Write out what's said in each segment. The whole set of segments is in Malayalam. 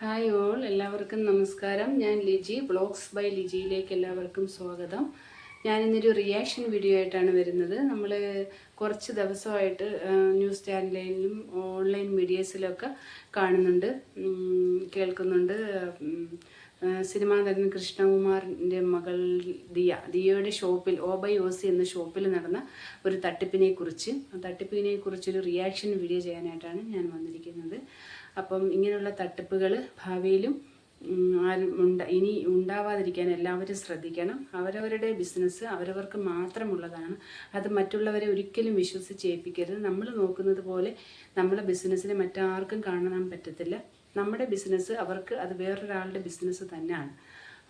ഹായ് ഓൾ എല്ലാവർക്കും നമസ്കാരം. ഞാൻ ലിജി ബ്ലോഗ്സ് ബൈ ലിജിയിലേക്ക് എല്ലാവർക്കും സ്വാഗതം. ഞാനിന്നൊരു റിയാക്ഷൻ വീഡിയോ ആയിട്ടാണ് വരുന്നത്. നമ്മൾ കുറച്ച് ദിവസമായിട്ട് ന്യൂസ് ചാനലിലും ഓൺലൈൻ മീഡിയസിലൊക്കെ കാണുന്നുണ്ട്. കേൾക്കുന്നുണ്ട്. സിനിമാ നടൻ കൃഷ്ണകുമാറിന്റെ മകൾ ദിയ. ദിയയുടെ ഷോപ്പിൽ ഓ ബൈ ഓസി എന്ന ഷോപ്പിൽ നടന്ന ഒരു തട്ടിപ്പിനെക്കുറിച്ച്. ആ തട്ടിപ്പിനെക്കുറിച്ചൊരു റിയാക്ഷൻ വീഡിയോ ചെയ്യാനായിട്ടാണ് ഞാൻ വന്നിരിക്കുന്നത്. അപ്പം ഇങ്ങനെയുള്ള തട്ടിപ്പുകൾ ഭാവിയിലും ആരും ഉണ്ട ഇനി ഉണ്ടാവാതിരിക്കാൻ എല്ലാവരും ശ്രദ്ധിക്കണം. അവരവരുടെ ബിസിനസ് അവരവർക്ക് മാത്രമുള്ളതാണ്. അത് മറ്റുള്ളവരെ ഒരിക്കലും വിശ്വസിച്ച് ഏൽപ്പിക്കരുത് നമ്മൾ നോക്കുന്നത് പോലെ നമ്മളെ ബിസിനസ്സിനെ മറ്റാർക്കും കാണാൻ പറ്റത്തില്ല. നമ്മുടെ ബിസിനസ് അവർക്ക് അത് വേറൊരാളുടെ ബിസിനസ് തന്നെയാണ്.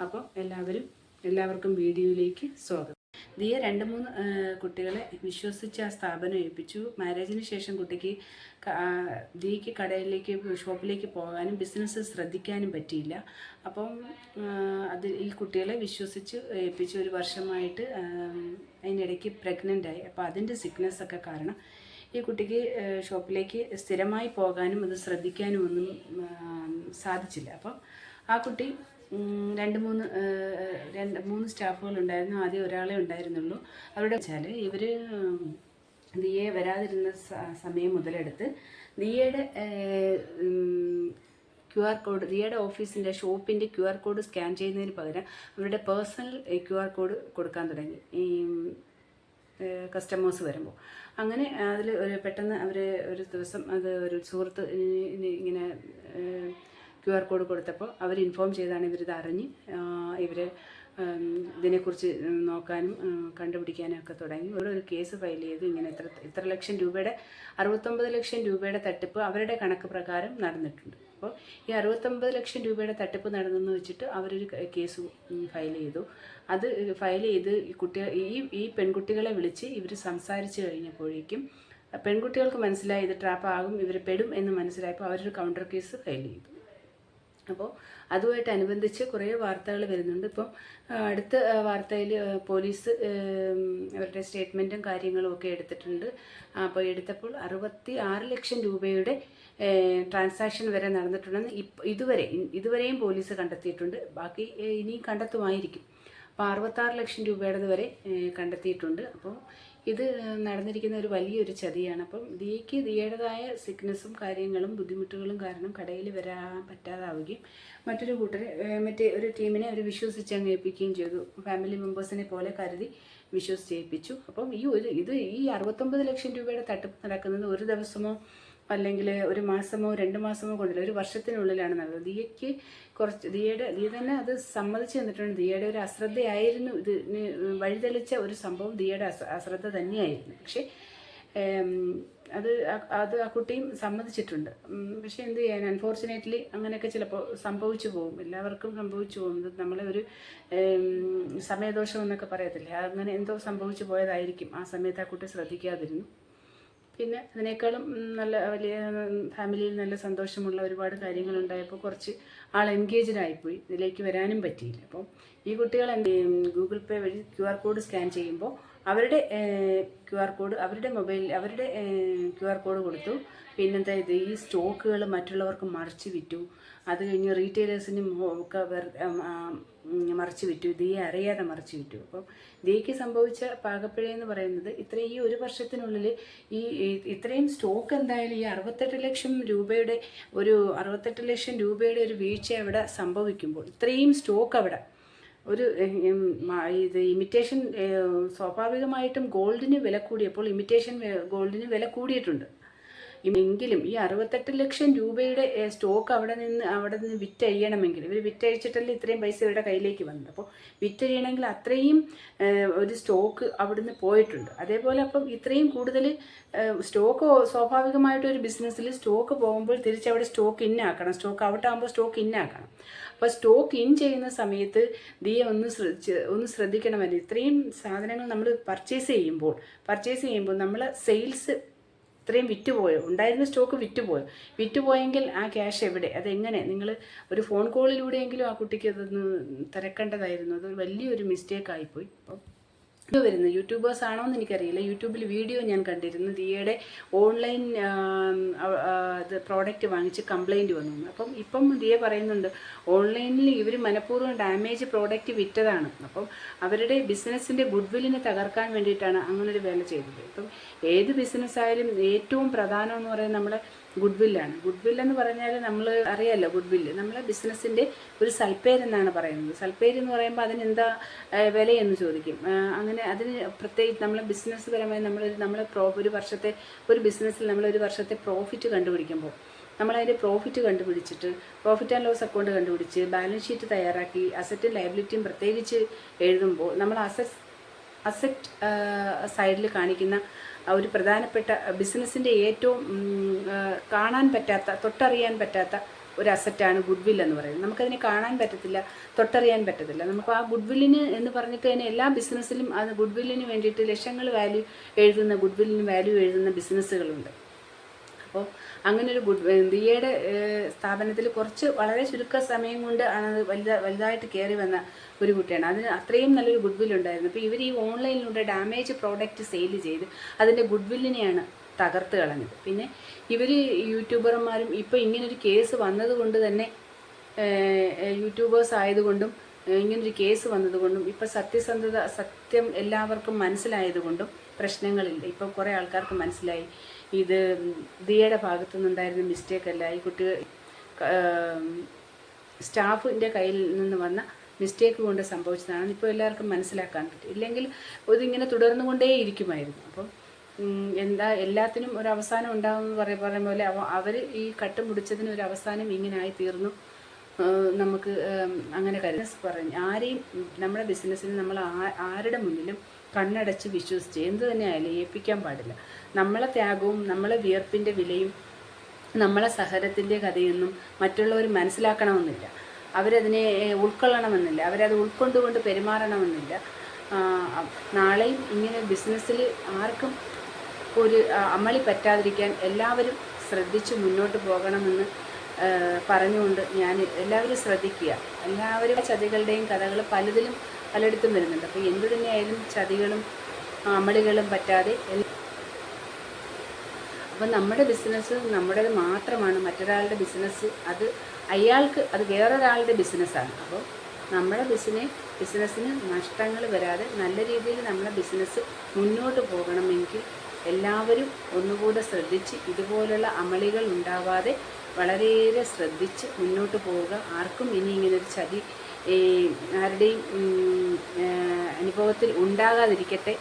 അപ്പോൾ എല്ലാവരും എല്ലാവർക്കും വീഡിയോയിലേക്ക് സ്വാഗതം. ദിയ രണ്ട് മൂന്ന് കുട്ടികളെ വിശ്വസിച്ച് ആ സ്ഥാപനം ഏൽപ്പിച്ചു. മാരേജിന് ശേഷം കുട്ടിക്ക് ദിയ്ക്ക് കടയിലേക്ക് ഷോപ്പിലേക്ക് പോകാനും ബിസിനസ് ശ്രദ്ധിക്കാനും പറ്റിയില്ല. അപ്പം അത് ഈ കുട്ടികളെ വിശ്വസിച്ച് ഏൽപ്പിച്ച് ഒരു വർഷമായിട്ട് അതിനിടയ്ക്ക് പ്രഗ്നന്റ് ആയി അപ്പോൾ അതിന്റെ സിക്നസ് ഒക്കെ കാരണം ഈ കുട്ടിക്ക് ഷോപ്പിലേക്ക് സ്ഥിരമായി പോകാനും അത് ശ്രദ്ധിക്കാനും ഒന്നും സാധിച്ചില്ല. അപ്പം ആ കുട്ടി രണ്ട് മൂന്ന് രണ്ട് മൂന്ന് സ്റ്റാഫുകൾ ഉണ്ടായിരുന്നു. ആദ്യം ഒരാളെ ഉണ്ടായിരുന്നുള്ളൂ. അവരുടെ വെച്ചാൽ ഇവർ ദിയെ വരാതിരുന്ന സമയം മുതലെടുത്ത് ദിയയുടെ ക്യു ആർ കോഡ് ദിയയുടെ ഓഫീസിന്റെ ഷോപ്പിന്റെ ക്യു ആർ കോഡ് സ്കാൻ ചെയ്യുന്നതിന് പകരം അവരുടെ പേഴ്സണൽ ക്യു ആർ കോഡ് കൊടുക്കാൻ തുടങ്ങി. ഈ കസ്റ്റമേഴ്സ് വരുമ്പോൾ അങ്ങനെ അതിൽ ഒരു പെട്ടെന്ന് അവർ ഒരു ദിവസം അത് ഒരു സുഹൃത്ത് ഇങ്ങനെ ക്യു ആർ കോഡ് കൊടുത്തപ്പോൾ അവർ ഇൻഫോം ചെയ്താണ് ഇവരിത് അറിഞ്ഞ് ഇവർ ഇതിനെക്കുറിച്ച് നോക്കാനും കണ്ടുപിടിക്കാനും ഒക്കെ തുടങ്ങി. ഇവിടെ ഒരു കേസ് ഫയൽ ചെയ്തു. ഇങ്ങനെ ഇത്ര ഇത്ര ലക്ഷം രൂപയുടെ അറുപത്തൊമ്പത് ലക്ഷം രൂപയുടെ തട്ടിപ്പ് അവരുടെ കണക്ക് പ്രകാരം നടന്നിട്ടുണ്ട്. അപ്പോൾ ഈ അറുപത്തൊമ്പത് ലക്ഷം രൂപയുടെ തട്ടിപ്പ് നടന്നെന്ന് വെച്ചിട്ട് അവരൊരു കേസ് ഫയൽ ചെയ്തു. അത് ഫയൽ ചെയ്ത് ഈ കുട്ടികൾ ഈ ഈ പെൺകുട്ടികളെ വിളിച്ച് ഇവർ സംസാരിച്ച് കഴിഞ്ഞപ്പോഴേക്കും പെൺകുട്ടികൾക്ക് മനസ്സിലായി ഇത് ട്രാപ്പ് ആകും ഇവർ പെടും എന്ന് മനസ്സിലായപ്പോൾ അവരൊരു കൗണ്ടർ കേസ് ഫയൽ ചെയ്തു. അപ്പോൾ അതുമായിട്ട് അനുബന്ധിച്ച് കുറേ വാർത്തകൾ വരുന്നുണ്ട്. ഇപ്പം അടുത്ത വാർത്തയിൽ പോലീസ് അവരുടെ സ്റ്റേറ്റ്മെന്റും കാര്യങ്ങളും ഒക്കെ എടുത്തിട്ടുണ്ട്. അപ്പോൾ എടുത്തപ്പോൾ അറുപത്തി ആറ് ലക്ഷം രൂപയുടെ ട്രാൻസാക്ഷൻ വരെ നടന്നിട്ടുണ്ടെന്ന് ഇപ്പം ഇതുവരെ ഇതുവരെയും പോലീസ് കണ്ടെത്തിയിട്ടുണ്ട്. ബാക്കി ഇനിയും കണ്ടെത്തുമായിരിക്കും. അപ്പോൾ അറുപത്താറ് ലക്ഷം രൂപയുടേത് വരെ കണ്ടെത്തിയിട്ടുണ്ട്. അപ്പോൾ ഇത് നടന്നിരിക്കുന്ന ഒരു വലിയൊരു ചതിയാണ്. അപ്പം ദിയയ്ക്ക് ദിയയുടേതായ സിക്നസ്സും കാര്യങ്ങളും ബുദ്ധിമുട്ടുകളും കാരണം കടയിൽ വരാൻ പറ്റാതാവുകയും മറ്റൊരു കൂട്ടരെ മറ്റേ ഒരു ടീമിനെ അവർ വിശ്വസിച്ച് അങ്ങ് ഏൽപ്പിക്കുകയും ചെയ്തു. ഫാമിലി മെമ്പേഴ്സിനെ പോലെ കരുതി വിശ്വസിച്ച് ഏൽപ്പിച്ചു. അപ്പം ഈ ഒരു ഇത് ഈ അറുപത്തൊമ്പത് ലക്ഷം രൂപയുടെ തട്ടിപ്പ് നടക്കുന്നത് ഒരു ദിവസമോ അല്ലെങ്കിൽ ഒരു മാസമോ രണ്ട് മാസമോ കൊണ്ടില്ല ഒരു വർഷത്തിനുള്ളിലാണ് നടന്നത് ദിയയ്ക്ക് കുറച്ച് ദിയയുടെ ദിയ തന്നെ അത് സമ്മതിച്ചു തന്നിട്ടുണ്ട്. ദിയയുടെ ഒരു അശ്രദ്ധയായിരുന്നു ഇത്. വഴിതെളിച്ച ഒരു സംഭവം ദിയയുടെ അശ്രദ്ധ തന്നെയായിരുന്നു. പക്ഷേ അത് അത് ആ കുട്ടിയും സമ്മതിച്ചിട്ടുണ്ട്. പക്ഷേ എന്ത് ചെയ്യാൻ? അൺഫോർച്ചുനേറ്റ്ലി അങ്ങനെയൊക്കെ ചിലപ്പോൾ സംഭവിച്ചു പോകും. എല്ലാവർക്കും സംഭവിച്ചു പോകും. നമ്മളെ ഒരു സമയദോഷം എന്നൊക്കെ പറയത്തില്ലേ? അങ്ങനെ എന്തോ സംഭവിച്ചു പോയതായിരിക്കും. ആ സമയത്ത് ആ കുട്ടി ശ്രദ്ധിക്കാതിരുന്നു. പിന്നെ അതിനേക്കാളും നല്ല വലിയ ഫാമിലിയിൽ നല്ല സന്തോഷമുള്ള ഒരുപാട് കാര്യങ്ങൾ ഉണ്ടായപ്പോൾ കുറച്ച് ആൾ എൻഗേജ്ഡ് ആയിപ്പോയി ഇതിലേക്ക് വരാനും പറ്റിയില്ല അപ്പം ഈ കുട്ടികൾ? ഗൂഗിൾ പേ വഴി ക്യു ആർ കോഡ് സ്കാൻ ചെയ്യുമ്പോൾ അവരുടെ ക്യു ആർ കോഡ് അവരുടെ മൊബൈൽ അവരുടെ ക്യു ആർ കോഡ് കൊടുത്തു. പിന്നെന്താ ഇത്? ഈ സ്റ്റോക്കുകൾ മറ്റുള്ളവർക്ക് മറിച്ച് വിറ്റു. അത് കഴിഞ്ഞ് റീറ്റെയിലേഴ്സിനും ഒക്കെ മറിച്ച് വിറ്റു. ദിയെ അറിയാതെ മറിച്ച് വിറ്റു. അപ്പം ദിയയ്ക്ക് സംഭവിച്ച പാകപ്പിഴ എന്ന് പറയുന്നത് ഇത്രയും ഈ ഒരു വർഷത്തിനുള്ളിൽ ഈ- ഇത്രയും സ്റ്റോക്ക് എന്തായാലും ഈ അറുപത്തെട്ട് ലക്ഷം രൂപയുടെ ഒരു അറുപത്തെട്ട് ലക്ഷം രൂപയുടെ ഒരു വീഴ്ച അവിടെ സംഭവിക്കുമ്പോൾ ഇത്രയും സ്റ്റോക്ക് അവിടെ ഒരു ഇത് ഇമിറ്റേഷൻ സ്വാഭാവികമായിട്ടും ഗോൾഡിന് വില കൂടിയപ്പോൾ ഇമിറ്റേഷൻ ഗോൾഡിന് വില കൂടിയിട്ടുണ്ട്. എങ്കിലും ഈ അറുപത്തെട്ട് ലക്ഷം രൂപയുടെ സ്റ്റോക്ക് അവിടെ നിന്ന് അവിടെ നിന്ന് വിറ്റഴിയണമെങ്കിൽ ഇവർ വിറ്റഴിച്ചിട്ടല്ലേ ഇത്രയും പൈസ ഇവരുടെ കയ്യിലേക്ക് വന്നത്. അപ്പോൾ വിറ്റഴിയണമെങ്കിൽ അത്രയും ഒരു സ്റ്റോക്ക് അവിടെ നിന്ന് പോയിട്ടുണ്ട്. അതേപോലെ അപ്പം ഇത്രയും കൂടുതൽ സ്റ്റോക്ക് സ്വാഭാവികമായിട്ട് ഒരു ബിസിനസ്സിൽ സ്റ്റോക്ക് പോകുമ്പോൾ തിരിച്ചവിടെ സ്റ്റോക്ക് ഇന്നാക്കണം സ്റ്റോക്ക് ഔട്ട് ആകുമ്പോൾ സ്റ്റോക്ക് ഇന്നാക്കണം അപ്പോൾ സ്റ്റോക്ക് ഇൻ ചെയ്യുന്ന സമയത്ത് ദിയെ ഒന്ന് ഒന്ന് ശ്രദ്ധിക്കണമല്ലോ? ഇത്രയും സാധനങ്ങൾ നമ്മൾ പർച്ചേസ് ചെയ്യുമ്പോൾ പർച്ചേസ് ചെയ്യുമ്പോൾ നമ്മൾ സെയിൽസ് ഇത്രയും വിറ്റുപോയോ? ഉണ്ടായിരുന്ന സ്റ്റോക്ക് വിറ്റുപോയോ? വിറ്റുപോയെങ്കിൽ ആ ക്യാഷ് എവിടെ? അതെങ്ങനെ? നിങ്ങൾ ഒരു ഫോൺ കോളിലൂടെയെങ്കിലും ആ കുട്ടിക്ക് അതൊന്ന് തിരക്കേണ്ടതായിരുന്നു. അത് വലിയൊരു മിസ്റ്റേക്ക് ആയിപ്പോയി. അപ്പം വീഡിയോ വരുന്നത്? യൂട്യൂബേഴ്സ് ആണോ എന്ന് എനിക്കറിയില്ല. യൂട്യൂബിൽ വീഡിയോ ഞാൻ കണ്ടിരുന്നു. ദിയയുടെ ഓൺലൈൻ ഇത് പ്രോഡക്റ്റ് വാങ്ങിച്ച് കംപ്ലൈന്റ് വന്നു. അപ്പം ഇപ്പം ദിയ പറയുന്നുണ്ട് ഓൺലൈനിൽ ഇവർ മനഃപൂർവം ഡാമേജ് പ്രോഡക്റ്റ് വിറ്റതാണ്. അപ്പം അവരുടെ ബിസിനസ്സിന്റെ ഗുഡ്വില്ലിനെ തകർക്കാൻ വേണ്ടിയിട്ടാണ് അങ്ങനൊരു വേല ചെയ്തത്. ഇപ്പം ഏത് ബിസിനസ്സായാലും ഏറ്റവും പ്രധാനം എന്ന് പറയുന്നത് നമ്മുടെ ഗുഡ്വില്ലാണ് ഗുഡ്വിൽ എന്ന് പറഞ്ഞാൽ നമ്മൾ അറിയാമല്ലോ ഗുഡ്വില്ല് നമ്മളെ ബിസിനസ്സിന്റെ ഒരു സൽപ്പേരെന്നാണ് പറയുന്നത്. സൽപ്പേര് എന്ന് പറയുമ്പോൾ അതിനെന്താ വിലയെന്ന് ചോദിക്കും. അങ്ങനെ അതിന് അതിന് പ്രത്യേകിച്ച് നമ്മൾ ബിസിനസ് പരമായി നമ്മൾ നമ്മൾ പ്രോ ഒരു വർഷത്തെ ഒരു ബിസിനസ്സിൽ നമ്മൾ ഒരു വർഷത്തെ പ്രോഫിറ്റ് കണ്ടുപിടിക്കുമ്പോൾ നമ്മളതിന്റെ പ്രോഫിറ്റ് കണ്ടുപിടിച്ചിട്ട് പ്രോഫിറ്റ് ആൻഡ് ലോസ് അക്കൗണ്ട് കണ്ടുപിടിച്ച് ബാലൻസ് ഷീറ്റ് തയ്യാറാക്കി അസറ്റും ലയബിലിറ്റിയും പ്രത്യേകിച്ച് എഴുതുമ്പോൾ നമ്മൾ അസറ്റ് അസറ്റ് സൈഡിൽ കാണിക്കുന്ന ഒരു പ്രധാനപ്പെട്ട ബിസിനസ്സിന്റെ ഏറ്റവും കാണാൻ പറ്റാത്ത തൊട്ടറിയാൻ പറ്റാത്ത ഒരു അസറ്റാണ് ഗുഡ് ഗുഡ്വിൽ എന്ന് പറയുന്നത്. നമുക്കതിനെ കാണാൻ പറ്റത്തില്ല തൊട്ടറിയാൻ പറ്റത്തില്ല. നമുക്ക് ആ ഗുഡ് വില്ലിന് എന്ന് പറഞ്ഞിട്ട് തന്നെ എല്ലാ ബിസിനസ്സിലും അത് ഗുഡ് വില്ലിന് വേണ്ടിയിട്ട് ലക്ഷങ്ങൾ വാല്യൂ എഴുതുന്ന ഗുഡ് വില്ലിന് വാല്യൂ എഴുതുന്ന ബിസിനസ്സുകളുണ്ട്. അപ്പോൾ അങ്ങനെ ഒരു ഗുഡ് ദിയയുടെ സ്ഥാപനത്തിൽ കുറച്ച് വളരെ ചുരുക്ക സമയം കൊണ്ട് ആണ് വലുത വലുതായിട്ട് കയറി വന്ന ഒരു കുട്ടിയാണ്. അതിന് അത്രയും നല്ലൊരു ഗുഡ് വില്ലുണ്ടായിരുന്നു അപ്പോൾ ഇവർ ഈ ഓൺലൈനിലൂടെ ഡാമേജ് പ്രോഡക്റ്റ് സെയിൽ ചെയ്ത് അതിന്റെ ഗുഡ് വില്ലിനെയാണ് തകർത്ത് കളഞ്ഞത്. പിന്നെ ഇവർ യൂട്യൂബർമാരും ഇപ്പോൾ ഇങ്ങനൊരു കേസ് വന്നതുകൊണ്ട് തന്നെ യൂട്യൂബേഴ്സ് ആയതുകൊണ്ടും ഇങ്ങനൊരു കേസ് വന്നതുകൊണ്ടും ഇപ്പം സത്യസന്ധത സത്യം എല്ലാവർക്കും മനസ്സിലായതുകൊണ്ടും പ്രശ്നങ്ങളില്ല. ഇപ്പം കുറേ ആൾക്കാർക്ക് മനസ്സിലായി. ഇത് ദിയയുടെ ഭാഗത്തു നിന്നുണ്ടായിരുന്ന മിസ്റ്റേക്ക് അല്ല ഈ കുട്ടികൾ സ്റ്റാഫിന്റെ കയ്യിൽ നിന്ന് വന്ന മിസ്റ്റേക്ക് കൊണ്ട് സംഭവിച്ചതാണ് ഇപ്പോൾ എല്ലാവർക്കും മനസ്സിലാക്കാൻ പറ്റും. ഇല്ലെങ്കിൽ ഇതിങ്ങനെ തുടർന്നുകൊണ്ടേ ഇരിക്കുമായിരുന്നു അപ്പം എന്താ എല്ലാത്തിനും ഒരു അവസാനം ഉണ്ടാകുമെന്ന് പറയ പറയുന്ന പോലെ അവർ ഈ കട്ട് മുടിച്ചതിന് ഒരു അവസാനം ഇങ്ങനായി തീർന്നു. നമുക്ക് അങ്ങനെ കരുതി. പറഞ്ഞു ആരെയും നമ്മുടെ ബിസിനസ്സിൽ നമ്മൾ ആരുടെ മുന്നിലും കണ്ണടച്ച് വിശ്വസിച്ച് എന്ത് തന്നെയായാലും ഏൽപ്പിക്കാൻ പാടില്ല. നമ്മളെ ത്യാഗവും നമ്മളെ വിയർപ്പിന്റെ വിലയും നമ്മളെ സഹനത്തിന്റെ കഥയൊന്നും മറ്റുള്ളവർ മനസ്സിലാക്കണമെന്നില്ല. അവരതിനെ ഉൾക്കൊള്ളണമെന്നില്ല. അവരത് ഉൾക്കൊണ്ടുകൊണ്ട് പെരുമാറണമെന്നില്ല. നാളെയും ഇങ്ങനെ ബിസിനസ്സിൽ ആർക്കും ഒരു അമളി പറ്റാതിരിക്കാൻ എല്ലാവരും ശ്രദ്ധിച്ച് മുന്നോട്ട് പോകണമെന്ന് പറഞ്ഞുകൊണ്ട് ഞാൻ എല്ലാവരും ശ്രദ്ധിക്കുക. എല്ലാവരും ചതികളുടെയും കഥകൾ പലതിലും പലയിടത്തും വരുന്നുണ്ട്. അപ്പോൾ എന്തു തന്നെയായാലും ചതികളും അമളികളും പറ്റാതെ അപ്പം നമ്മുടെ ബിസിനസ് നമ്മുടേത് മാത്രമാണ്. മറ്റൊരാളുടെ ബിസിനസ് അത് അയാൾക്ക് അത് വേറൊരാളുടെ ബിസിനസ്സാണ്. അപ്പോൾ നമ്മുടെ ബിസിനെ ബിസിനസ്സിന് നഷ്ടങ്ങൾ വരാതെ നല്ല രീതിയിൽ നമ്മുടെ ബിസിനസ് മുന്നോട്ട് പോകണമെങ്കിൽ എല്ലാവരും ഒന്നുകൂടെ ശ്രദ്ധിച്ച് ഇതുപോലുള്ള അമളികൾ ഉണ്ടാവാതെ വളരെയേറെ ശ്രദ്ധിച്ച് മുന്നോട്ട് പോവുക. ആർക്കും ഇനി ഇങ്ങനൊരു ചതി ആരുടെയും അനുഭവത്തിൽ ഉണ്ടാകാതിരിക്കട്ടെ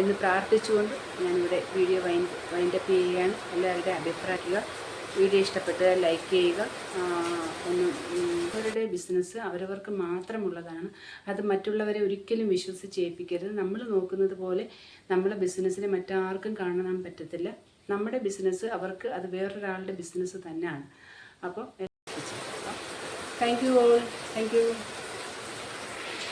എന്ന് പ്രാർത്ഥിച്ചുകൊണ്ട് ഞാനിവിടെ വീഡിയോ വൈൻഡ് വൈൻഡപ്പ് ചെയ്യുകയാണ്. എല്ലാവരുടെ അഭിപ്രായിക്കുക വീഡിയോ ഇഷ്ടപ്പെട്ട് ലൈക്ക് ചെയ്യുക. ഒന്ന് അവരുടെ ബിസിനസ് അവരവർക്ക് മാത്രമുള്ളതാണ്. അത് മറ്റുള്ളവരെ ഒരിക്കലും വിശ്വസിച്ച് ഏൽപ്പിക്കരുത് നമ്മൾ നോക്കുന്നത് പോലെ നമ്മുടെ ബിസിനസ്സിനെ മറ്റാർക്കും കാണാൻ പറ്റത്തില്ല. നമ്മുടെ ബിസിനസ് അവർക്ക് അത് വേറൊരാളുടെ ബിസിനസ് തന്നെയാണ്. അപ്പോൾ thank you all thank you